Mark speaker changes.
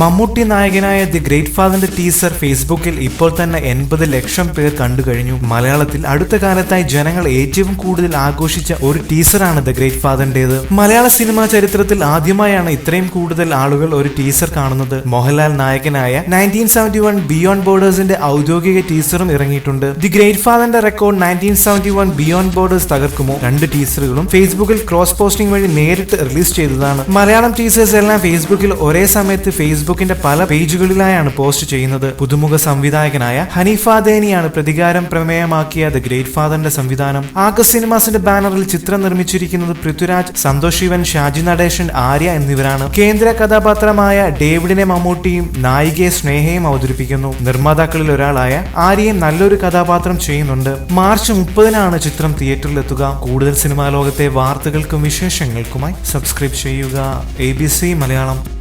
Speaker 1: മമ്മൂട്ടി നായകനായ the great ഫാദറിന്റെ teaser ഫേസ്ബുക്കിൽ ഇപ്പോൾ തന്നെ എൺപത് ലക്ഷം പേർ കണ്ടു കഴിഞ്ഞു. മലയാളത്തിൽ അടുത്ത കാലത്തായി ജനങ്ങൾ ഏറ്റവും കൂടുതൽ ആഘോഷിച്ച ഒരു ടീസറാണ് ദ ഗ്രേറ്റ് ഫാദറിന്റേത്. മലയാള സിനിമാ ചരിത്രത്തിൽ ആദ്യമായാണ് ഇത്രയും കൂടുതൽ ആളുകൾ ഒരു ടീസർ കാണുന്നത്. മോഹൻലാൽ നായകനായ നയന്റീൻ സെവന്റി വൺ ബിയോണ്ട് ബോർഡേഴ്സിന്റെ ഔദ്യോഗിക ടീസറും ഇറങ്ങിയിട്ടുണ്ട്. The great ഫാദറിന്റെ record nineteen seventy one beyond borders തകർക്കുമോ? രണ്ട് ടീസറുകളും ഫേസ്ബുക്കിൽ ക്രോസ് പോസ്റ്റിംഗ് വഴി നേരിട്ട് റിലീസ് ചെയ്തതാണ്. മലയാളം ടീസേഴ്സ് എല്ലാം ഫേസ്ബുക്കിൽ ഒരേ സമയത്ത് ഫേസ്ബുക്കിന്റെ പല പേജുകളിലായാണ് പോസ്റ്റ് ചെയ്യുന്നത്. പുതുമുഖ സംവിധായകനായ ഹനീഫ ദേനിയാണ് പ്രതികാരം പ്രമേയമാക്കിയ ദ ഗ്രേറ്റ് ഫാദറിന്റെ സംവിധാനം. ആഗസ്റ്റ് സിനിമാസിന്റെ ബാനറിൽ ചിത്രം നിർമ്മിച്ചിരിക്കുന്നത് പൃഥ്വിരാജ് സന്തോഷ് ശിവൻ ഷാജി നടേശൻ ആര്യ എന്നിവരാണ്. കേന്ദ്ര കഥാപാത്രമായ ഡേവിഡിനെ മമ്മൂട്ടിയും നായികയെ സ്നേഹയും അവതരിപ്പിക്കുന്നു. നിർമ്മാതാക്കളിൽ ഒരാളായ ആര്യയും നല്ലൊരു കഥാപാത്രം ചെയ്യുന്നുണ്ട്. മാർച്ച് മുപ്പതിനാണ് ചിത്രം തിയേറ്ററിൽ എത്തുക കൂടുതൽ സിനിമാ ലോകത്തെ വാർത്തകൾക്കും വിശേഷങ്ങൾക്കുമായി സബ്സ്ക്രൈബ് ചെയ്യുക. എ മലയാളം.